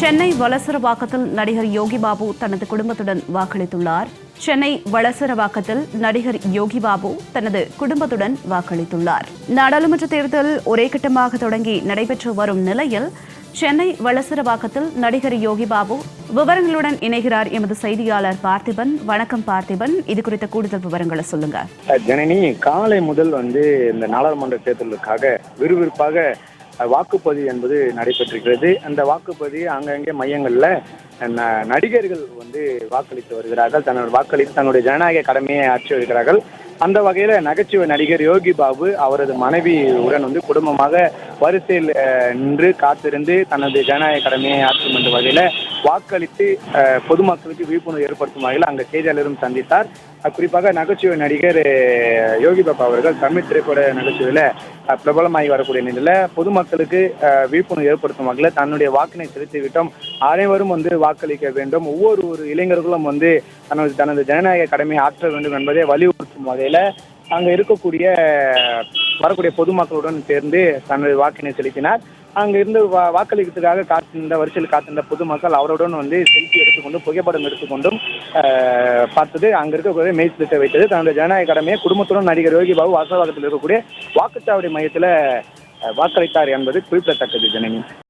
சென்னை வலசரவாக்கத்தில் நடிகர் யோகி பாபு தனது குடும்பத்துடன் வாக்களித்துள்ளார். சென்னை வளசரவாக்கத்தில் நடிகர் யோகி பாபு தனது குடும்பத்துடன் வாக்களித்துள்ளார். நாடாளுமன்ற தேர்தல் ஒரே கட்டமாக தொடங்கி நடைபெற்று வரும் நிலையில் சென்னை வளசரவாக்கத்தில் நடிகர் யோகி பாபு விவரங்களுடன் இணைகிறார் எமது செய்தியாளர் பார்த்திபன். வணக்கம் பார்த்திபன். இது குறித்த கூடுதல் விவரங்களை சொல்லுங்க. ஜனனி காலை முதல் வந்து இந்த நாடாளுமன்ற தேர்தலுக்காக விறுவிறுப்பாக வாக்குப்பதிவு என்பது நடைபெற்றிருக்கிறது. அந்த வாக்குப்பதிவு அங்கங்கே மையங்களில் ந- நடிகர்கள் வந்து வாக்களித்து வருகிறார்கள். தன்னோட வாக்களித்து தன்னுடைய ஜனநாயக கடமையை ஆற்றி வருகிறார்கள். அந்த வகையில் நகைச்சுவை நடிகர் யோகி பாபு அவரது மனைவி உடன் வந்து குடும்பமாக வரிசையில் நின்று காத்திருந்து தனது ஜனநாயக கடமையை ஆற்றும் என்ற வகையில் வாக்களித்து பொதுமக்களுக்கு விழிப்புணர்வு ஏற்படுத்தும் வகையில் அங்கே செய்தியாளரும் சந்தித்தார். குறிப்பாக நகைச்சுவை நடிகர் யோகி பாபா அவர்கள் தமிழ் திரைப்பட நகைச்சுவையில் பிரபலமாகி வரக்கூடிய நிலையில் பொதுமக்களுக்கு விழிப்புணர்வு ஏற்படுத்தும் வகையில் தன்னுடைய வாக்கினை செலுத்திவிட்டோம். அனைவரும் வந்து வாக்களிக்க வேண்டும். ஒவ்வொரு ஒரு இளைஞர்களும் வந்து தனது தனது ஜனநாயக கடமையை ஆற்ற வேண்டும் என்பதை வலியுறுத்தும் வகையில் அங்கே இருக்கக்கூடிய வரக்கூடிய பொதுமக்களுடன் சேர்ந்து தனது வாக்கினை செலுத்தினார். அங்க இருந்து வா வாக்களிக்கிறதுக்காக காத்திருந்த வரிசையில் காத்திருந்த பொதுமக்கள் அவருடன் வந்து செல்ஃபி எடுத்துக்கொண்டும் புகைப்படம் எடுத்துக்கொண்டும் அஹ், பார்த்தது. அங்க இருக்கக்கூடிய மெய் வைத்தது. தன்னுடைய ஜனநாயக கடமையை குடும்பத்துடன் நடிகர் யோகி பாபு வாசவாக்கத்தில் இருக்கக்கூடிய வாக்குச்சாவடி மையத்தில் வாக்களித்தார் என்பது குறிப்பிடத்தக்கது ஜனனி.